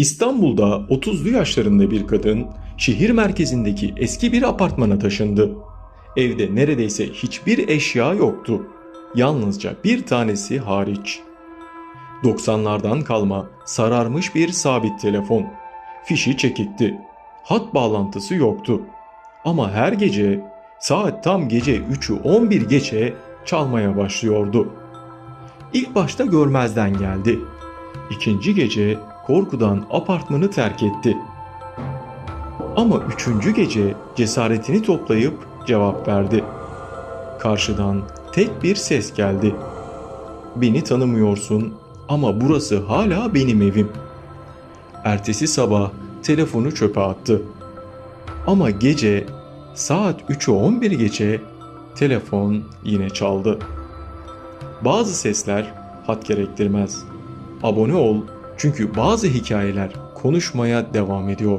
İstanbul'da 30'lu yaşlarında bir kadın şehir merkezindeki eski bir apartmana taşındı. Evde neredeyse hiçbir eşya yoktu. Yalnızca bir tanesi hariç. 90'lardan kalma sararmış bir sabit telefon. Fişi çekikti. Hat bağlantısı yoktu. Ama her gece saat tam gece 3'ü 11 geçe çalmaya başlıyordu. İlk başta görmezden geldi. İkinci gece korkudan apartmanı terk etti. Ama üçüncü gece cesaretini toplayıp cevap verdi. Karşıdan tek bir ses geldi. Beni tanımıyorsun ama burası hala benim evim. Ertesi sabah telefonu çöpe attı. Ama gece saat 3'ü 11 geçe telefon yine çaldı. Bazı sesler hat gerektirmez. Abone ol çünkü bazı hikayeler konuşmaya devam ediyor.